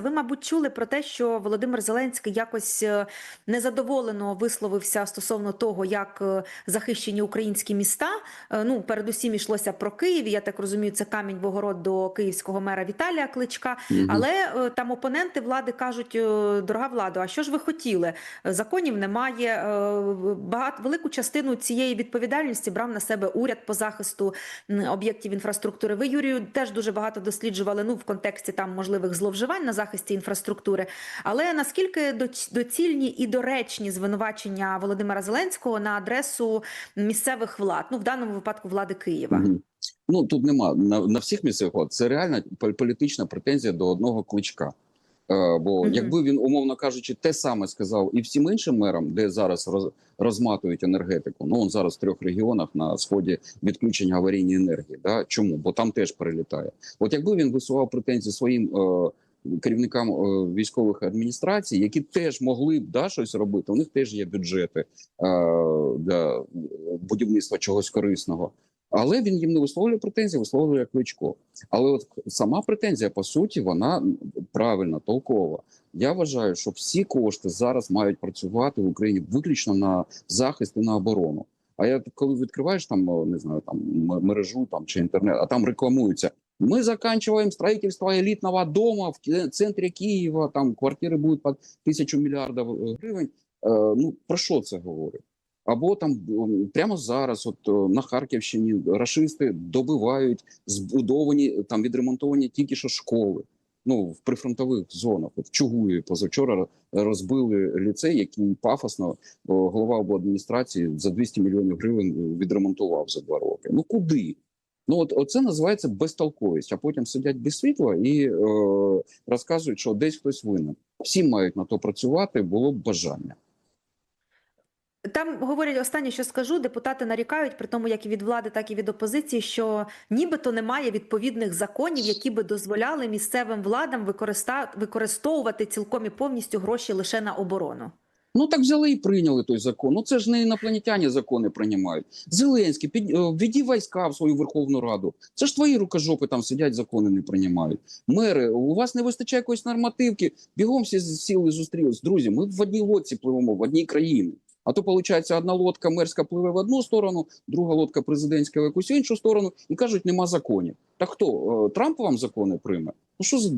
Ви, мабуть, чули про те, що Володимир Зеленський якось е, незадоволено висловився стосовно того, як е, захищені українські міста. Е, Ну, передусім йшлося про Київ. Я так розумію, це камінь в огород до київського мера Віталія Кличка. Мгм. Але там опоненти влади кажуть: дорога влада, а що ж ви хотіли? Законів немає. Багато велику частину цієї відповідальності брав на себе уряд по захисту об'єктів інфраструктури. Ви, Юрію, теж дуже багато досліджували ну в контексті там можливих зловживань на захисті інфраструктури. Але наскільки доцільні і доречні звинувачення Володимира Зеленського на адресу місцевих влад, ну в даному випадку влади Києва? Ну тут нема на, на всіх місцевих влад. Це реальна пол- політична претензія до одного кличка. Е, бо якби він, умовно кажучи, те саме сказав і всім іншим мерам, де зараз роз, розматують енергетику. Ну он зараз в трьох регіонах на сході відключення аварійної енергії. Да? Чому? Бо там теж перелітає. От якби він висував претензії своїм е, керівникам е, військових адміністрацій, які теж могли б да, щось робити, у них теж є бюджети е, для будівництва чогось корисного. Але він їм не висловлює претензії, висловлює кличко. Але от сама претензія, по суті, вона правильна, толкова. Я вважаю, що всі кошти зараз мають працювати в Україні виключно на захист і на оборону. А я коли відкриваєш там, не знаю, там мережу там чи інтернет, а там рекламуються. Ми заканчиваем строительство елітного дома в центрі Києва. Там квартири будуть по тисячу мільярдів е, гривень. Е, ну про що це говорить? Або там прямо зараз, от е, на Харківщині, рашисти добивають збудовані там відремонтовані тільки що школи. Ну в прифронтових зонах. От Чугуї позавчора розбили ліцей, який пафосно о, голова обладміністрації за 200 мільйонів гривень відремонтував за два роки. Ну куди? Ну от оце називається безтолковість. А потім сидять без світла і е, розказують, що десь хтось винен. Всі мають на то працювати, було б бажання. Там говорять останнє, що скажу. Депутати нарікають, при тому як і від влади, так і від опозиції, що нібито немає відповідних законів, які би дозволяли місцевим владам використовувати цілком і повністю гроші лише на оборону. Ну так взяли і прийняли той закон. Ну це ж не інопланетяни закони приймають. Зеленський, під е, війська в свою Верховну Раду. Це ж твої рукожопи там сидять, закони не приймають. Мери, у вас не вистачає якоїсь нормативки. Бігом всі сіли зустрілись. Друзі, ми в одній лодці пливемо, в одній країні. А то виходить, одна лодка мерська пливе в одну сторону, друга лодка президентська в якусь іншу сторону, і кажуть, нема законів. Так хто е, Трамп вам закони прийме? Ну що за